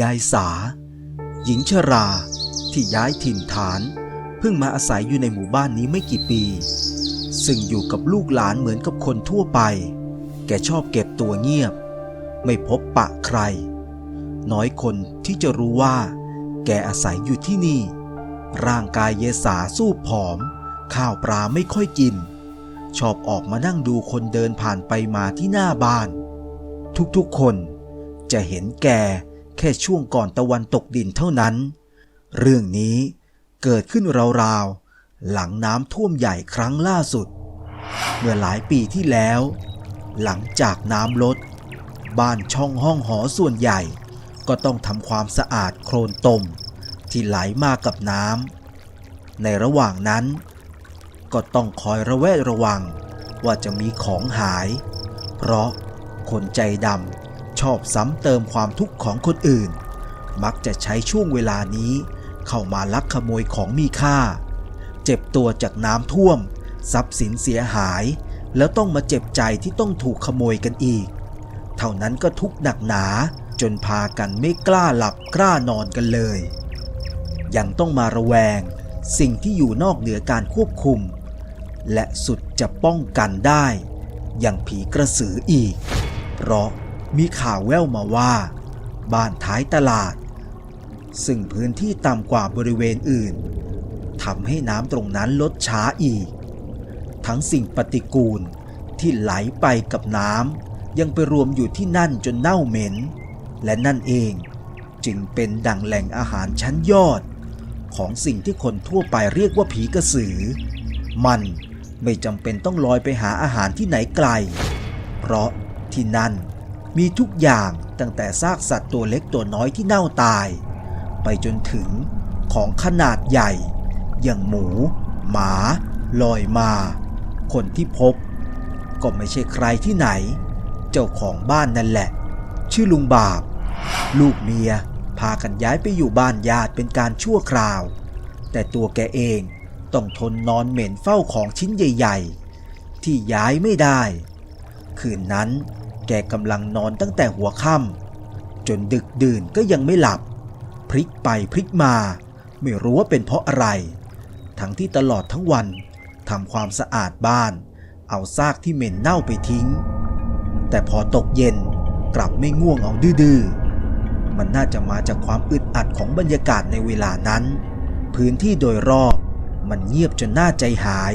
ยายสา หญิงชรา ที่ย้ายถิ่นฐาน เพิ่งมาอาศัยอยู่ในหมู่บ้านนี้ไม่กี่ปี ซึ่งอยู่กับลูกหลานเหมือนกับคนทั่วไป แกชอบเก็บตัวเงียบ ไม่พบปะใคร น้อยคนที่จะรู้ว่า แกอาศัยอยู่ที่นี่ ร่างกายเยสาสู้ผอม ข้าวปลาไม่ค่อยกิน ชอบออกมานั่งดูคนเดินผ่านไปมาที่หน้าบ้าน ทุกๆคนจะเห็นแก ค่ช่วงก่อนตะวันตกดินเท่านั้น เรื่องนี้เกิดขึ้นราวๆ หลังน้ำท่วมใหญ่ครั้งล่าสุด เมื่อหลายปีที่แล้ว หลังจากน้ำลด บ้านช่องห้องหอส่วนใหญ่ ก็ต้องทำความสะอาดโคลนตม ที่ไหลมากับน้ำในระหว่างนั้น ก็ต้องคอยระแวดระวังว่าจะมีของหาย เพราะคนใจดำ ชอบซ้ำเติมความทุกข์ของคนอื่น มักจะใช้ช่วงเวลานี้ เข้ามาลักขโมยของมีค่า เจ็บตัวจากน้ำท่วม ทรัพย์สินเสียหาย แล้วต้องมาเจ็บใจที่ต้องถูกขโมยกันอีก เท่านั้นก็ทุกข์หนักหนาจนพากันไม่กล้าหลับกล้านอนกันเลย ยังต้องมาระแวง สิ่งที่อยู่นอกเหนือการควบคุม และสุดจะป้องกันได้ อย่างผีกระสืออีก เพราะ มีข่าวแว่วมาว่า บ้านท้ายตลาด ซึ่งพื้นที่ต่ำกว่าบริเวณอื่นทำให้น้ำตรงนั้นลดช้าอีก ทั้งสิ่งปฏิกูลที่ไหลไปกับน้ำยังไปรวมอยู่ที่นั่นจนเน่าเหม็น และนั่นเองจึงเป็นดังแหล่งอาหารชั้นยอด ของสิ่งที่คนทั่วไปเรียกว่าผีกระสือ มันไม่จำเป็นต้องลอยไปหาอาหารที่ไหนไกล เพราะที่นั่น มีทุกอย่างตั้งแต่ซากสัตว์ตัวเล็กตัวน้อยที่เน่าตาย ไปจนถึงของขนาดใหญ่ อย่างหมู หมา ลอยมา คนที่พบ ก็ไม่ใช่ใครที่ไหน เจ้าของบ้านนั่นแหละ ชื่อลุงบาปลูกเมียพากันย้ายไปอยู่บ้านญาติเป็นการชั่วคราว แต่ตัวแกเองต้องทนนอนเหม็นเฝ้าของชิ้นใหญ่ ๆ ที่ย้ายไม่ได้ คืนนั้น แกกำลังนอนตั้งแต่หัวค่ำจนดึกดื่นก็ยังไม่หลับ พลิกไปพลิกมา ไม่รู้ว่าเป็นเพราะอะไร ทั้งที่ตลอดทั้งวันทำความสะอาดบ้าน เอาซากที่เหม็นเน่าไปทิ้ง แต่พอตกเย็นกลับไม่ง่วงเอาดื้อๆมันน่าจะมาจากความอึดอัดของบรรยากาศในเวลานั้น พื้นที่โดยรอบมันเงียบจนน่าใจหาย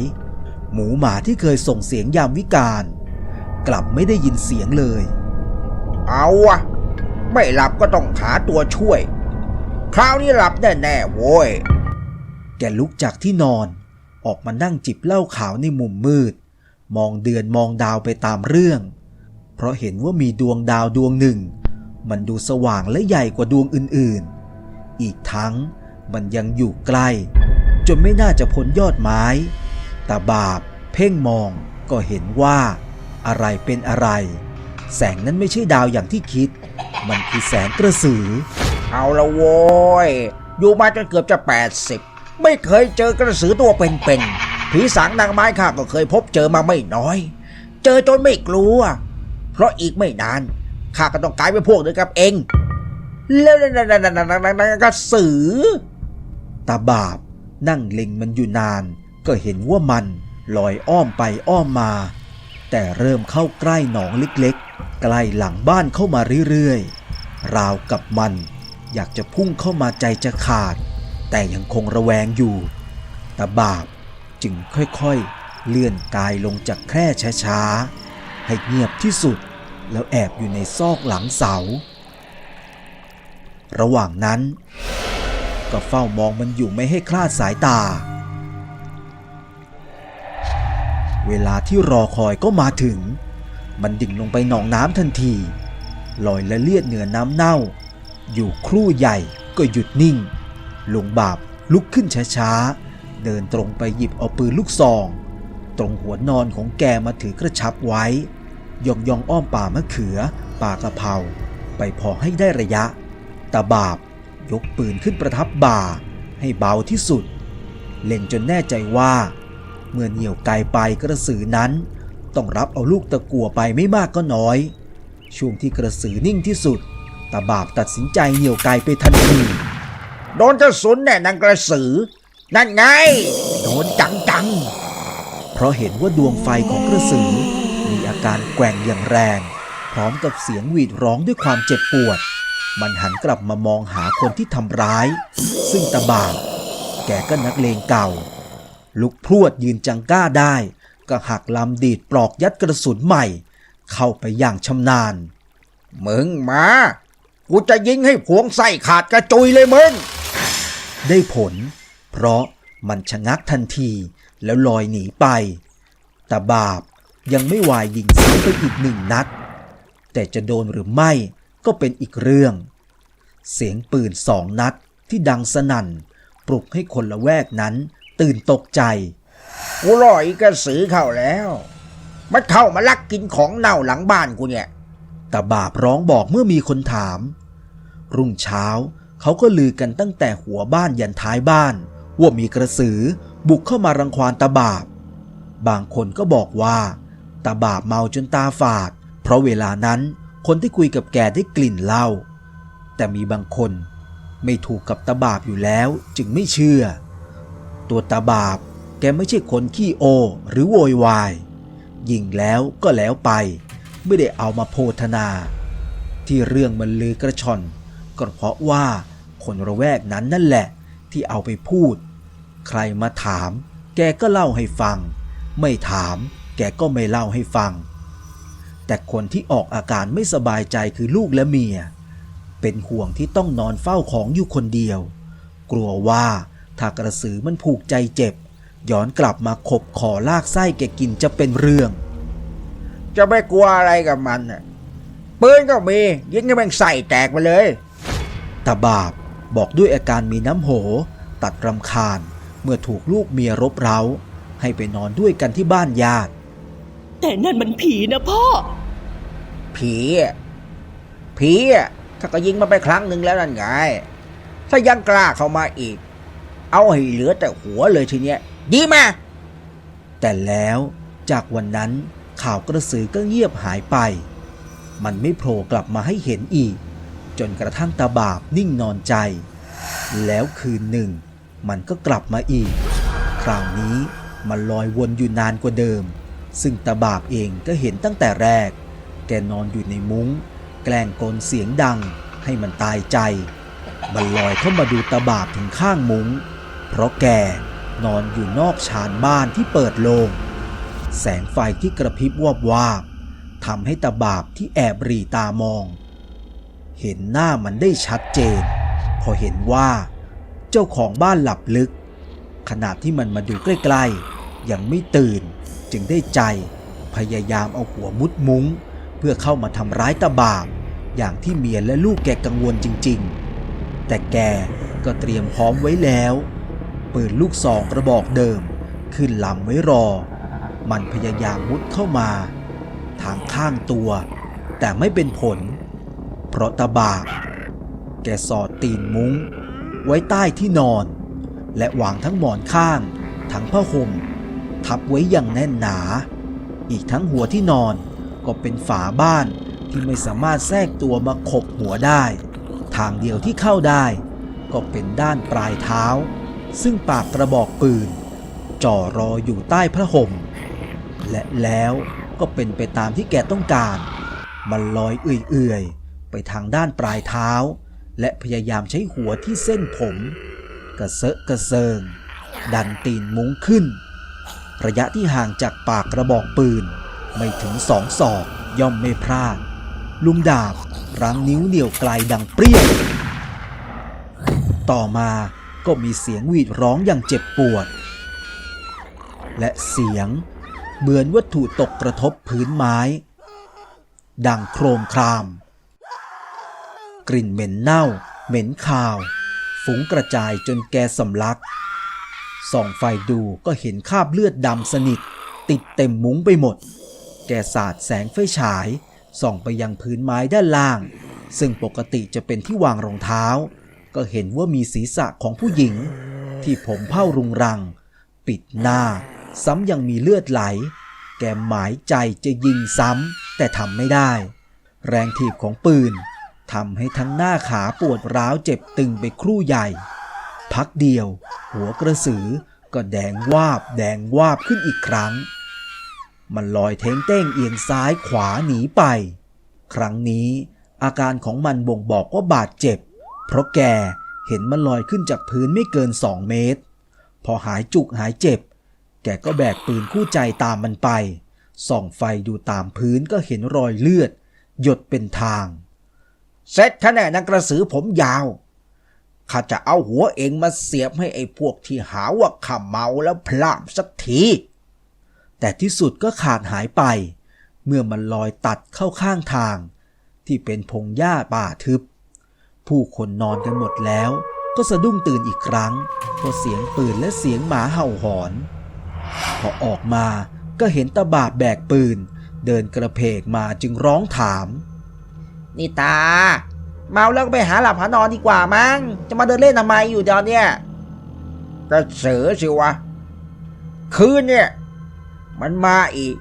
หมูหมาที่เคยส่งเสียงยามวิกาล กลับไม่ได้ยินเสียงเลย เอาวะไม่หลับก็ต้องหาตัวช่วย คราวนี้หลับแน่ๆโว้ย แกลุกจากที่นอน ออกมานั่งจิบเหล้าขาวในมุมมืด มองเดือนมองดาวไปตามเรื่อง เพราะเห็นว่ามีดวงดาวดวงหนึ่ง มันดูสว่างและใหญ่กว่าดวงอื่นๆ อีกทั้งมันยังอยู่ใกล้ จนไม่น่าจะพ้นยอดไม้ตาบาบเพ่งมองก็เห็นว่า อะไรเป็นอะไร แสงนั้นไม่ใช่ดาวอย่างที่คิด มันคือแสงกระสือ เอาละโว้ย อยู่มาจนเกือบจะ 80 ไม่เคยเจอกระสือตัวเป็นๆผีสางนางไม้ข้าก็เคยพบเจอมาไม่น้อย เจอจนไม่กลัว เพราะอีกไม่นานข้าก็ต้องกลายเป็นพวกเดียวกับเองแล้วนั่นๆๆๆๆกระสือ ตาบาบนั่งเล็งมันอยู่นาน ก็เห็นว่ามันลอยอ้อมไปอ้อมมา แต่เริ่มเข้าใกล้หนองเล็กๆ ใกล้หลังบ้านเข้ามาเรื่อยๆ ราวกับมัน อยากจะพุ่งเข้ามาใจจะขาด แต่ยังคงระแวงอยู่ตาบาบจึงค่อยๆ เลื่อนกายลงจากแคร่ช้าๆ ให้เงียบที่สุด แล้วแอบอยู่ในซอกหลังเสา ระหว่างนั้น ก็เฝ้ามองมันอยู่ไม่ให้คลาดสายตา เวลาที่รอคอยก็มาถึง มันดิ่งลงไปหนองน้ำทันที ลอยละเลียดเหนือน้ำเน่า อยู่ครู่ใหญ่ก็หยุดนิ่ง ลุงบาปลุกขึ้นช้าๆ เดินตรงไปหยิบเอาปืนลูกซอง ตรงหัวนอนของแกมาถือกระชับไว้ย่องย่องอ้อมป่ามะเขือ ป่ากระเพราไปพอให้ได้ระยะ ตาบาบยกปืนขึ้นประทับบ่า ให้เบาที่สุด เล็งจนแน่ใจว่า เมื่อเหนี่ยวไกลไปกระสือนั้น ต้องรับเอาลูกตะกัวไปไม่มากก็น้อย ช่วงที่กระสือนิ่งที่สุดตาบาบตัดสินใจเหนี่ยวไกไปทันทีโดนกระสุนแน่นางกระสือ นั่นไง โดนจังจังเพราะเห็นว่าดวงไฟของกระสือ มีอาการแกว่งอย่างแรง พร้อมกับเสียงหวีดร้องด้วยความเจ็บปวด มันหันกลับมามองหาคนที่ทำร้าย ซึ่งตาบาบแกก็นักเลงเก่า ลุกพรวดยืนจังก้าได้ ก็หักลำดีดปลอกยัดกระสุนใหม่ เข้าไปอย่างชำนาญๆมึงมา กูจะยิงให้พวงไส้ขาดกระจุยเลยมึง ได้ผล เพราะมันชะงักทันทีแล้วลอยหนีไป แต่บาปยังไม่วายยิงซ้ำไปอีกหนึ่งนัด แต่จะโดนหรือไม่ก็เป็นอีกเรื่อง เสียงปืนสองนัดที่ดังสนั่น ปลุกให้คนละแวกนั้น ตื่นตกใจ กูรออีกระสือเข้าแล้ว มันเข้ามาลักกินของเน่าหลังบ้านกูเนี่ยแต่บาปร้องบอกเมื่อมีคนถาม รุ่งเช้าเขาก็ลือกันตั้งแต่หัวบ้านยันท้ายบ้าน ว่ามีกระสือบุกเข้ามารังควานตาบาปบางคนก็บอกว่าตาบาปเมาจนตาฝาด เพราะเวลานั้นคนที่คุยกับแกได้กลิ่นเหล้าแต่มีบางคนไม่ถูกกับตาบาปอยู่แล้วจึงไม่เชื่อ ตัวตาบาป แกไม่ใช่คนขี้โอ หรือโวยวาย ยิงแล้วก็แล้วไป ไม่ได้เอามาโพธนา ที่เรื่องมันลือกระชอนก็เพราะว่าคนระแวกนั้นนั่นแหละ ที่เอาไปพูด ใครมาถาม แกก็เล่าให้ฟัง ไม่ถาม แกก็ไม่เล่าให้ฟัง แต่คนที่ออกอาการไม่สบายใจคือลูกและเมีย เป็นห่วงที่ต้องนอนเฝ้าของอยู่คนเดียว กลัวว่า ถ้ากระสือมันผูกใจเจ็บ ย้อนกลับมาขบขอลากไส้แกกินจะเป็นเรื่อง จะไม่กลัวอะไรกับมันน่ะปืนก็มียิงให้แม่งใส่แตกไปเลยตาบาบบอกด้วยอาการมีน้ำโห ตัดรำคาญเมื่อถูกลูกเมียรบเร้า ให้ไปนอนด้วยกันที่บ้านญาติ แต่นั่นมันผีนะพ่อ ผีอะผีอะถ้าก็ยิงมาไปครั้งหนึ่งแล้วนั่นไง ถ้ายังกล้าเข้ามาอีก เอาให้เหลือแต่หัวเลยทีเนี้ย ดีมา แต่แล้วจากวันนั้นข่าวกระสือก็เงียบหายไป มันไม่โผล่กลับมาให้เห็นอีก จนกระทั่งตาบาบนิ่งนอนใจ แล้วคืนหนึ่ง มันก็กลับมาอีก คราวนี้มันลอยวนอยู่นานกว่าเดิม ซึ่งตาบาบเองก็เห็นตั้งแต่แรก แกนอนอยู่ในมุง้ง แกล้งกลเสียงดังให้มันตายใจ มันลอยเข้ามาดูตาบาบถึงข้างมุง้ง เพราะแกนอนอยู่นอกชานบ้านที่เปิดโลง แสงไฟที่กระพริบวาบวาบทำให้ตาบาบที่แอบรีตามอง เห็นหน้ามันได้ชัดเจน พอเห็นว่าเจ้าของบ้านหลับลึก ขณะที่มันมาดูใกล้ๆ ยังไม่ตื่น จึงได้ใจ พยายามเอาหัวมุดมุง้ง เพื่อเข้ามาทำร้ายตาบาบ อย่างที่เมียและลูกแกกังวลจริงๆ แต่แกก็เตรียมพร้อมไว้แล้ว ปืนลูกซองกระบอกเดิม ขึ้นลำไว้รอ มันพยายามมุดเข้ามา ทางข้างตัว แต่ไม่เป็นผล เพราะตาบาบแกสอดตีนมุ้ง ไว้ใต้ที่นอน และวางทั้งหมอนข้าง ทั้งผ้าห่ม ทับไว้อย่างแน่นหนา อีกทั้งหัวที่นอนก็เป็นฝาบ้านที่ไม่สามารถแทรกตัวมาขบหัวได้ ทางเดียวที่เข้าได้ ก็เป็นด้านปลายเท้า ซึ่งปากกระบอกปืน จ่อรออยู่ใต้พระห่ม และแล้วก็เป็นไปตามที่แกต้องการ มันลอยเอื่อยๆ ไปทางด้านปลายเท้า และพยายามใช้หัวที่เส้นผม กระเซาะกระเซิง ดันตีนมุ้งขึ้น ระยะที่ห่างจากปากกระบอกปืน ไม่ถึงสองศอกย่อมไม่พลาด ลุมดาบรั้งนิ้วเหนี่ยวไกลดังเปรี้ยงต่อมา ก็มีเสียงหวีดร้องอย่างเจ็บปวด และเสียงเหมือนวัตถุตกกระทบพื้นไม้ ดังโครมคราม กลิ่นเหม็นเน่า เหม็นคาว ฝูงกระจายจนแกสำลัก ส่องไฟดูก็เห็นคราบเลือดดำสนิท ติดเต็มมุ้งไปหมด แกสาดแสงไฟฉาย ส่องไปยังพื้นไม้ด้านล่าง ซึ่งปกติจะเป็นที่วางรองเท้า ก็เห็นว่ามีศีรษะของผู้หญิง ที่ผมเผ้ารุงรัง ปิดหน้า ซ้ำยังมีเลือดไหล แกหมายใจจะยิงซ้ำแต่ทำไม่ได้ แรงถีบของปืนทำให้ทั้งหน้าขาปวดร้าวเจ็บตึงไปครู่ใหญ่ พักเดียว หัวกระสือก็แดงวาบแดงวาบขึ้นอีกครั้ง มันลอยเท้งเต้งเอียงซ้ายขวาหนีไป ครั้งนี้อาการของมันบ่งบอกว่าบาดเจ็บ เพราะแกเห็นมันลอยขึ้นจากพื้นไม่เกินสองเมตร พอหายจุกหายเจ็บ แกก็แบกปืนคู่ใจตามมันไป ส่องไฟดูตามพื้นก็เห็นรอยเลือด หยดเป็นทางเสร็จคะแนนนังกระสือผมยาวข้าจะเอาหัวเองมาเสียบให้ไอ้พวกที่หาว่าข้าเมาแล้วพลาดสักที แต่ที่สุดก็ขาดหายไป เมื่อมันลอยตัดเข้าข้างทาง ที่เป็นพงหญ้าป่าทึบ ผู้คนนอนกันหมดแล้ว ก็สะดุ้งตื่นอีกครั้งเพราะเสียงปืนและเสียงหมาเห่าหอน พอออกมาก็เห็นตาบาบแบกปืน เดินกระเพกมาจึงร้องถาม นี่ตา เมาแล้วก็ไปหาหลับหานอนดีกว่ามั้ง จะมาเดินเล่นทำไมอยู่ตอนเนี้ยกระสือสิวะ คืนเนี่ย มันมาอีก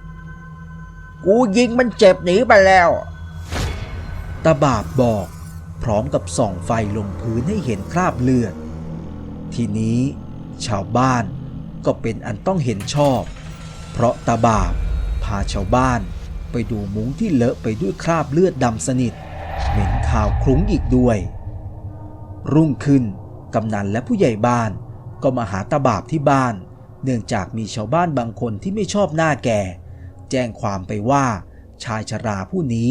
กูยิงมันเจ็บหนีไปแล้วตาบาบบอก พร้อมกับส่องไฟลงพื้นให้เห็นคราบเลือด ทีนี้ชาวบ้านก็เป็นอันต้องเห็นชอบ เพราะตาบาบพาชาวบ้านไปดูมุ้งที่เลอะไปด้วยคราบเลือดดำสนิท เหม็นข่าวคลุ้งอีกด้วย รุ่งขึ้นกำนันและผู้ใหญ่บ้านก็มาหาตาบาบที่บ้าน เนื่องจากมีชาวบ้านบางคนที่ไม่ชอบหน้าแก่ แจ้งความไปว่าชายชราผู้นี้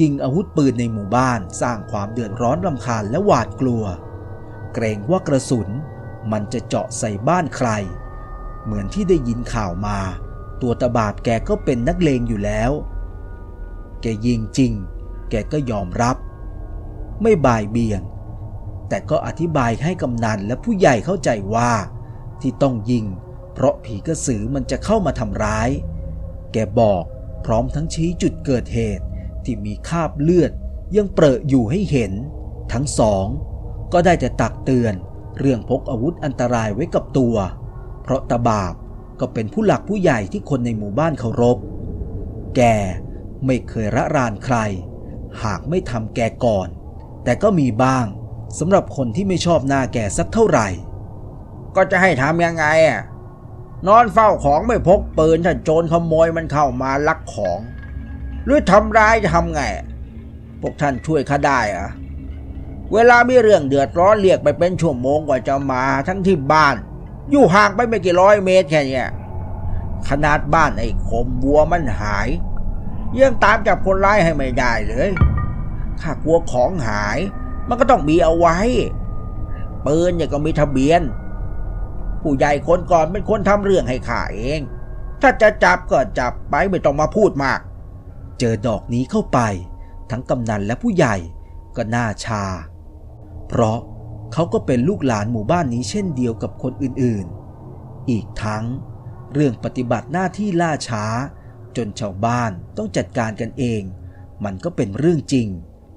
ยิงอาวุธปืนในหมู่บ้าน สร้างความเดือดร้อนรำคาญและหวาดกลัว เกรงว่ากระสุนมันจะเจาะใส่บ้านใคร เหมือนที่ได้ยินข่าวมา ตัวตาบาบแกก็เป็นนักเลงอยู่แล้ว แกยิงจริง แกก็ยอมรับ ไม่บ่ายเบี่ยง แต่ก็อธิบายให้กำนันและผู้ใหญ่เข้าใจว่า ที่ต้องยิง เพราะผีกระสือมันจะเข้ามาทำร้าย แกบอกพร้อมทั้งชี้จุดเกิดเหตุ ที่มีคราบเลือด ยังเปรอะอยู่ให้เห็น ทั้งสอง ก็ได้แต่ตักเตือน เรื่องพกอาวุธอันตรายไว้กับตัว เพราะตาบาบก็เป็นผู้หลักผู้ใหญ่ที่คนในหมู่บ้านเคารพ แกไม่เคยระรานใคร หากไม่ทำแกก่อน แต่ก็มีบ้างสำหรับคนที่ไม่ชอบหน้าแกสักเท่าไหร่ ก็จะให้ทำยังไงอะนอนเฝ้าของไม่พกปืนถ้าโจรขโมยมันเข้ามาลักของ หรือทำร้ายจะทำไง พวกท่านช่วยข้าได้เหรอะเวลามีเรื่องเดือดร้อนเรียกไปเป็นชั่วโมงกว่าจะมาทั้งที่บ้าน อยู่ห่างไปไม่กี่ร้อยเมตรแค่เนี้ยขนาดบ้านไอ้คมบัวมันหายยังตามจับคนร้ายให้ไม่ได้เลยข้ากลัวของหาย มันก็ต้องมีเอาไว้ปืนเนี่ยก็มีทะเบียน ผู้ใหญ่คนก่อนเป็นคนทำเรื่องให้ข้าเอง ถ้าจะจับก็จับไปไม่ต้องมาพูดมาก เจอดอกนี้เข้าไป ทั้งกำนันและผู้ใหญ่ก็น้าชา เพราะเขาก็เป็นลูกหลานหมู่บ้านนี้เช่นเดียวกับคนอื่นๆ อีกทั้งเรื่องปฏิบัติหน้าที่ล่าช้า จนชาวบ้านต้องจัดการกันเอง มันก็เป็นเรื่องจริง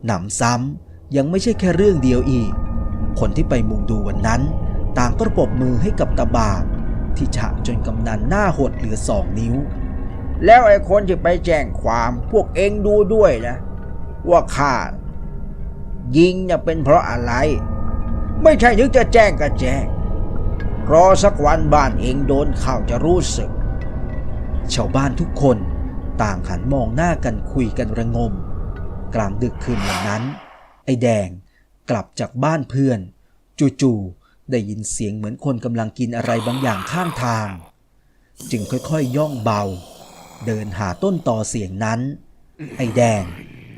หนำซ้ำยังไม่ใช่แค่เรื่องเดียวอีก คนที่ไปมุงดูวันนั้น ต่างก็ปรบมือให้กับตาบาบที่ฉะจนกำนันหน้าหดเหลือสองนิ้ว แล้วไอ้คนที่ไปแจ้งความพวกเองดูด้วยนะ ว่าข้ายิงเนี่ยเป็นเพราะอะไร ไม่ใช่นึกจะแจ้งก็แจ้งรอสักวันบ้านเองโดนข่าวจะรู้สึก ชาวบ้านทุกคนต่างหันมองหน้ากันคุยกันระงม กลางดึกคืนวันนั้น ไอ้แดงกลับจากบ้านเพื่อน จู่ๆได้ยินเสียงเหมือนคนกำลังกินอะไรบางอย่างข้างทาง จึงค่อยๆย่องเบา เดินหาต้นต่อเสียงนั้น ไอ้แดง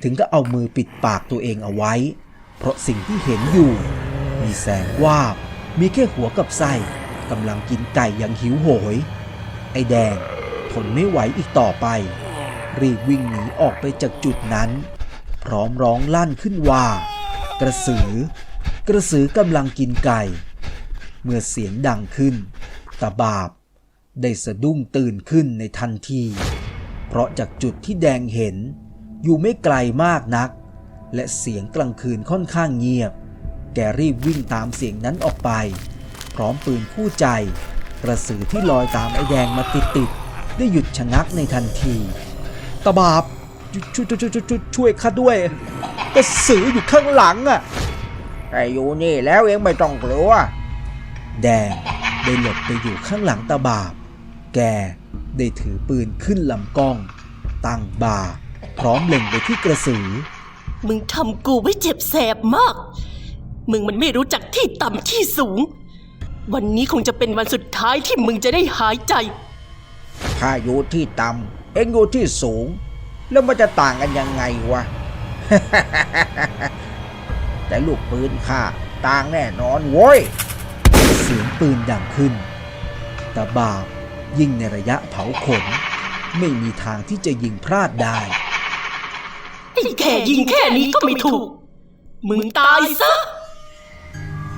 ถึงก็เอามือปิดปากตัวเองเอาไว้ เพราะสิ่งที่เห็นอยู่ มีแสงวาบมีแค่หัวกับไส้กำลังกินไก่อย่างหิวโหย ไอ้แดงทนไม่ไหวอีกต่อไป รีบวิ่งหนีออกไปจากจุดนั้น พร้อมร้องลั่นขึ้นว่า กระสือ กระสือกำลังกินไก่ เมื่อเสียงดังขึ้นตาบาบ ได้สะดุ้งตื่นขึ้นในทันที เพราะจากจุดที่แดงเห็น อยู่ไม่ไกลมากนัก และเสียงกลางคืนค่อนข้างเงียบ แกรีบวิ่งตามเสียงนั้นออกไป พร้อมปืนคู่ใจ กระสือที่ลอยตามไอ้แดงมาติดๆได้หยุดชะงักในทันทีตาบาบช่วยช่วยช่วยช่วยช่วยข้าด้วยกระสืออยู่ข้างหลังอะแต่อยู่นี่แล้วเองไม่ต้องกลัวแดงได้หลบไปอยู่ข้างหลังตาบาบ แกได้ถือปืนขึ้นลำกล้อง ตั้งบ่า พร้อมเล็งไปที่กระสือ มึงทำกูไว้เจ็บแสบมาก มึงมันไม่รู้จักที่ต่ำที่สูง วันนี้คงจะเป็นวันสุดท้ายที่มึงจะได้หายใจข้าอยู่ที่ต่ำเองอยู่ที่สูง แล้วมันจะต่างกันยังไงวะ แต่ลูกปืนข้าต่างแน่นอนโว้ย เสียงปืนดังขึ้นตาบาบ ยิงในระยะเผาขน ไม่มีทางที่จะยิงพลาดได้ ไอ้แค่ยิงแค่นี้ก็ไม่ถูก มึงตายซะ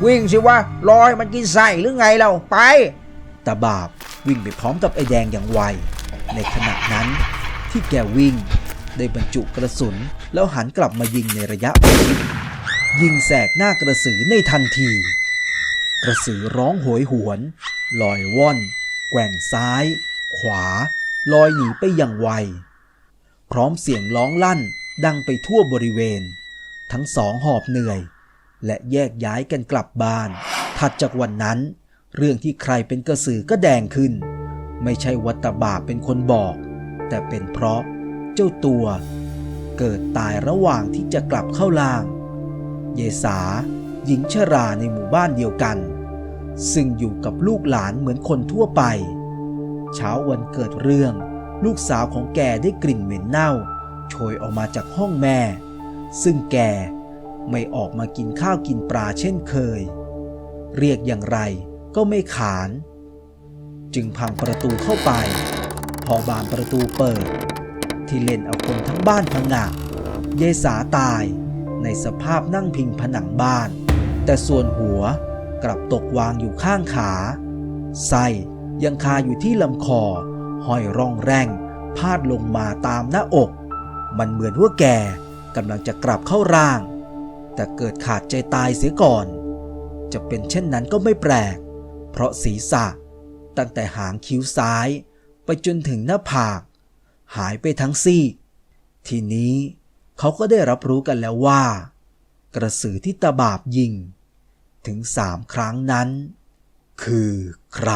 วิ่งสิวะรอยมันกินไส้หรือไงเราไป ตาบาบวิ่งไปพร้อมกับไอ้แดงอย่างไว ในขณะนั้นที่แกวิ่ง ได้บรรจุกระสุน แล้วหันกลับมายิงในระยะประชิดยิงแสกหน้ากระสือในทันที กระสือร้องโหยหวน ลอยว่อน แกว่งซ้าย ขวา ลอยหนีไปอย่างไว พร้อมเสียงร้องลั่นดังไปทั่วบริเวณ ทั้งสองหอบเหนื่อย และแยกย้ายกันกลับบ้าน ถัดจากวันนั้น เรื่องที่ใครเป็นกระสือก็แดงขึ้น ไม่ใช่วัตบาเป็นคนบอก แต่เป็นเพราะเจ้าตัว เกิดตายระหว่างที่จะกลับเข้าล่าง เยสา หญิงชราในหมู่บ้านเดียวกัน ซึ่งอยู่กับลูกหลานเหมือนคนทั่วไป เช้าวันเกิดเรื่อง ลูกสาวของแกได้กลิ่นเหม็นเน่าโชยออกมาจากห้องแม่ ซึ่งแกไม่ออกมากินข้าวกินปลาเช่นเคย เรียกอย่างไรก็ไม่ขาน จึงพังประตูเข้าไป พอบานประตูเปิด ที่เล่นเอาคนทั้งบ้านพังงะเยสาตายในสภาพนั่งพิงผนังบ้าน แต่ส่วนหัว กลับตกวางอยู่ข้างขา ไส้ยังคาอยู่ที่ลำคอ ห้อยร่องแรงพาดลงมาตามหน้าอก มันเหมือนว่าแกกำลังจะกลับเข้าร่าง แต่เกิดขาดใจตายเสียก่อน จะเป็นเช่นนั้นก็ไม่แปลก เพราะศีรษะ ตั้งแต่หางคิ้วซ้าย ไปจนถึงหน้าผาก หายไปทั้งซี่ ทีนี้เขาก็ได้รับรู้กันแล้วว่า กระสือที่ตาบาบยิง ถึงสามครั้งนั้น คือใคร